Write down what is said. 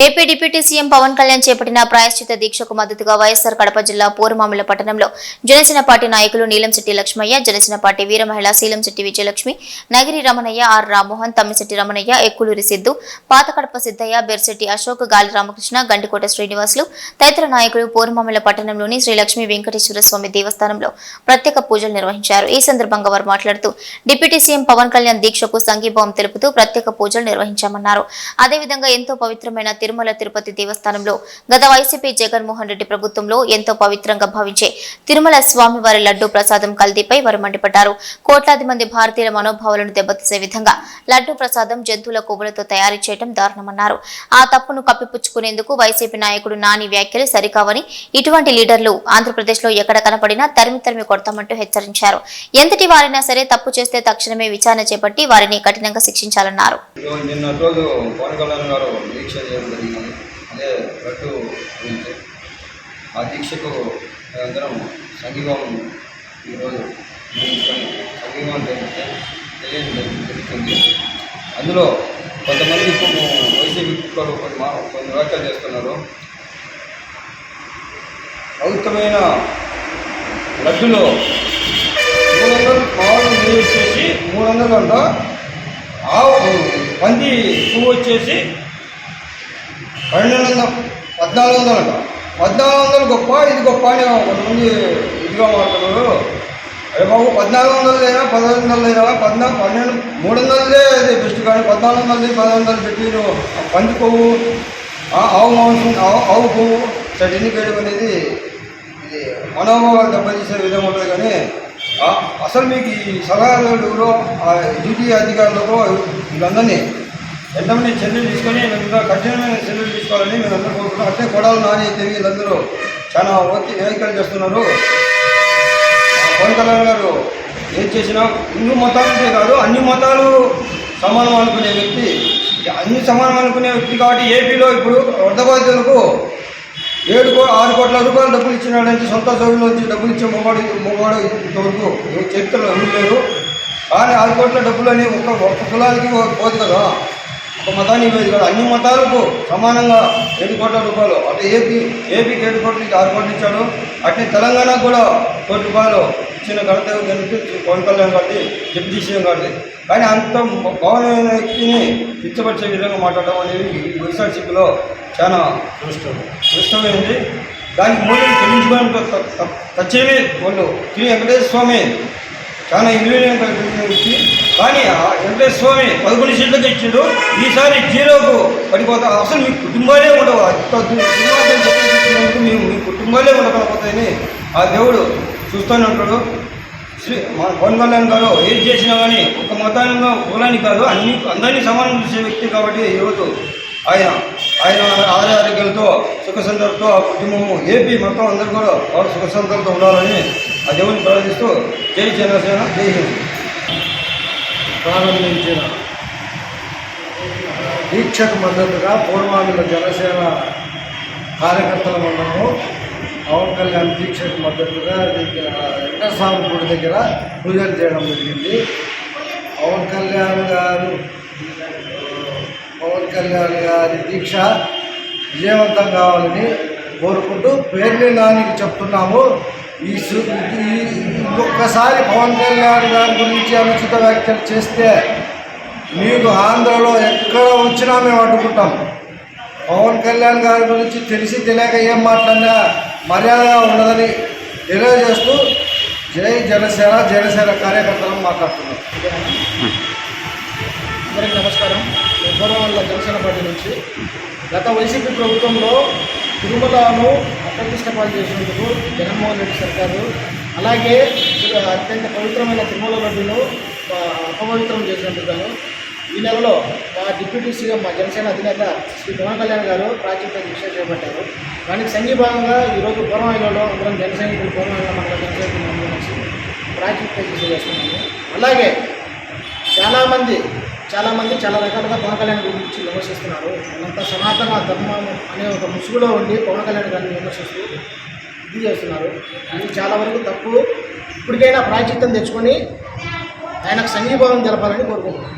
AP deputy CM Pawan Kalyan చేపట్టిన ప్రాయశ్చిత దీక్షకు మద్దతుగా వైఎస్సార్ కడప జిల్లా పూర్మామిల పట్టణంలో జనసేన పార్టీ నాయకులు నీలంశెట్టి లక్ష్మయ్య జనసేన పార్టీ వీర మహిళ శీలంశెట్టి విజయలక్ష్మి నగిరి రమణయ్య ఆర్ రామ్మోహన్ తమ్మిశెట్టి రమణయ్య ఎక్కులూరి సిద్దు పాతకడప సిద్దయ్య బెర్శెట్టి అశోక్ గాలి రామకృష్ణ గండికోట శ్రీనివాసులు తదితర నాయకులు పూర్మామిల పట్టణంలోని శ్రీలక్ష్మి వెంకటేశ్వర స్వామి దేవస్థానంలో ప్రత్యేక పూజలు నిర్వహించారు. ఈ సందర్భంగా వారు మాట్లాడుతూ డిప్యూటీ సీఎం పవన్ కళ్యాణ్ దీక్షకు సంఘీభావం తెలుపుతూ ప్రత్యేక పూజలు నిర్వహించామన్నారు. అదేవిధంగా ఎంతో పవిత్రమైన తిరుమల తిరుపతి దేవస్థానంలో గత వైసీపీ జగన్మోహన్ రెడ్డి ప్రభుత్వంలో ఎంతో పవిత్రంగా భావించే తిరుమల స్వామివారి లడ్డూ ప్రసాదం కల్తీపై వారు మండిపడ్డారు. కోట్లాది మంది భారతీయుల మనోభావాలను దెబ్బతీసే విధంగా లడ్డూ ప్రసాదం జంతువుల కొవ్వులతో తయారు చేయడం దారుణమన్నారు. ఆ తప్పును కప్పిపుచ్చుకునేందుకు వైసీపీ నాయకుడు నాని వ్యాఖ్యలు సరికావని ఇటువంటి లీడర్లు ఆంధ్రప్రదేశ్లో ఎక్కడ కనపడినా తరిమి తరిమి కొడతామంటూ హెచ్చరించారు. ఎంతటి వారైనా సరే తప్పు చేస్తే తక్షణమే విచారణ చేపట్టి వారిని కఠినంగా శిక్షించాలన్నారు. ఇదిగో అదే లడ్డు గురించి ఆ దీక్షకు మేమందరం సంఘీభావం ఈరోజు నిర్వహించుకొని సంఘీభావం తెలిపితే తెలియడం జరుగుతుంది. అందులో కొంతమంది ఇప్పుడు వైసీపీ కుక్కలు కొన్ని మా కొన్ని వ్యాఖ్యలు చేస్తున్నారు. పవిత్రమైన లడ్డులో మూడు వందలు పాలు నెయ్యి వచ్చేసి మూడు వందలు అంట ఆవు పంది పువ్వు వచ్చేసి పన్నెండు వందల. పద్నాలుగు వందలు అంట పద్నాలుగు వందలు గొప్ప ఇది గొప్ప అని కొంతమంది ఇదిగా మాట్లాడుతున్నారు. అరే బాబు పద్నాలుగు వందలు అయినా పదహారు వందలు అయినా పద్నా పన్నెండు మూడు వందలదే అది బెస్ట్ కానీ పద్నాలుగు వందలది పదహారు వందలు పెట్టి ఆ పంది పువ్వు ఆవు మాంసం ఆవు ఆవు పువ్వు చటిని ఎన్ని అనేది ఇది మనోభావాలు దెబ్బతీసే విధంగా ఉంటుంది కానీ అసలు మీకు ఈ సలహాదారులు ఆ డ్యూటీ అధికారులకు వీళ్ళందరినీ ఎంతమంది చర్యలు తీసుకొని ఇంకా కఠినమైన చర్యలు తీసుకోవాలని మేము అందరూ కోరుకుంటున్నాం. అంటే కొడాలు నాని తిరిగి వీళ్ళందరూ చాలా ఒత్తి వ్యాఖ్యలు చేస్తున్నారు. ఆ, పవన్ కళ్యాణ్ గారు ఏం చేసినా హిందూ మతాలకే కాదు అన్ని మతాలు సమానం అనుకునే వ్యక్తి అన్ని సమానం అనుకునే వ్యక్తి కాబట్టి ఏపీలో ఇప్పుడు వడ్డ బాధితులకు ఏడు కో ఆరు కోట్ల రూపాయలు డబ్బులు ఇచ్చినాడంటే సొంత జోబులో వచ్చి డబ్బులు ఇచ్చే మొగాడు మొగాడు ఇంతవరకు చరిత్రలో ఎవరు లేరు. కానీ ఆరు కోట్ల డబ్బులు అని ఒక ఒక్క కులానికి పోదు కదా. ఒక మతానికి పోదు అన్ని మతాలకు సమానంగా ఏడు కోట్ల రూపాయలు. అటు ఏపీ ఏపీకి ఏడు కోట్లకి ఆరు కోట్లు ఇచ్చాడు. అట్నే తెలంగాణకు కూడా కోటి రూపాయలు ఇచ్చిన ఘనత పవన్ కళ్యాణ్ గారిది డిప్యూటీ సీఎం గారిది. కానీ అంత భవనమైన వ్యక్తిని పిచ్చపరిచే విధంగా మాట్లాడడం అనేది ఈ వైఎస్ఆర్సీపీలో చాలా ఇష్టమైంది దానికి మూల్యం చెల్లించుకోవడానికి తచ్చేమే వాళ్ళు శ్రీ వెంకటేశ్వర స్వామి చాలా ఇంగ్లీష్ కలిగిన కానీ ఆ వెంకటేశ్వర స్వామి పదకొండు సీట్లకు ఇచ్చిండు. ఈసారి జీరోకు పడిపోతా అసలు మీ కుటుంబాలే ఉండవు. మేము మీ కుటుంబాలే ఉండకపోతాయని ఆ దేవుడు చూస్తూనే ఉంటాడు. శ్రీ మన పవన్ కళ్యాణ్ గారు ఏది చేసినా కానీ ఒక మతానంగా కులానికి కాదు అన్ని అందరినీ సమానం చూసే వ్యక్తి కాబట్టి యువత ఆయన ఆయన ఆరోగ్య ఆరోగ్యాలతో సుఖ సంతలతో ఆ కుటుంబము ఏపీ మొత్తం అందరూ కూడా వారు సుఖ సంతలతో ఉండాలని ఆ దేవుని ప్రార్థిస్తూ జై జనసేన జై హింద్. ప్రారంభించిన దీక్షకు మద్దతుగా పూర్వామిల జనసేన కార్యకర్తల మనము పవన్ కళ్యాణ్ దీక్షకు మద్దతుగా వెంకటస్వామి గుడి దగ్గర పూజలు చేయడం జరిగింది. పవన్ కళ్యాణ్ గారు పవన్ కళ్యాణ్ గారి దీక్ష విజయవంతం కావాలని కోరుకుంటూ పేర్ని నానికి చెప్తున్నాము. ఈ సు- ఈ- పవన్ కళ్యాణ్ గారి గురించి అనుచిత వ్యాఖ్యలు చేస్తే మీకు ఆంధ్రలో ఎక్కడ వచ్చినా మేము అడ్డుకుంటాం. పవన్ కళ్యాణ్ గారి గురించి తెలిసి తెలియక ఏం మాట్లాడినా మర్యాదగా ఉండదని తెలియజేస్తూ జై జనసేన జనసేన కార్యకర్తలను మాట్లాడుతున్నాం. అందరికీ నమస్కారం. నేను జనసేన పార్టీ నుంచి గత వైసీపీ ప్రభుత్వంలో తిరుమలను అప్రతిష్ట పాలు చేసినందుకు జగన్మోహన్ రెడ్డి సర్కారు అలాగే అత్యంత పవిత్రమైన తిరుమల రెడ్డిను అపవిత్రం చేసినందుకు ఈ నెలలో మా డిప్యూటీ సీఎం మా జనసేన అధినేత శ్రీ పవన్ కళ్యాణ్ గారు ప్రాచుర్య దీక్ష చేపట్టారు. దానికి సంఘీభాగంగా ఈరోజు పూర్వమైలలో అందరం జనసైనికులు సైనికులు పూర్వమైలో మండల జన సైనికులు అందరం దీక్ష చేస్తున్నాము. అలాగే చాలామంది చాలామంది చాలా రకాలుగా పవన్ కళ్యాణ్ గురించి విమర్శిస్తున్నారు. అంత సనాతన ధర్మం అనే ఒక ముసుగులో ఉండి పవన్ కళ్యాణ్ గారిని విమర్శిస్తూ ఇది చేస్తున్నారు. ఇది చాలా వరకు తప్పు. ఇప్పటికైనా ప్రాచిత్యం తెచ్చుకొని ఆయనకు సంఘీభావం జరపాలని కోరుకుంటున్నాను.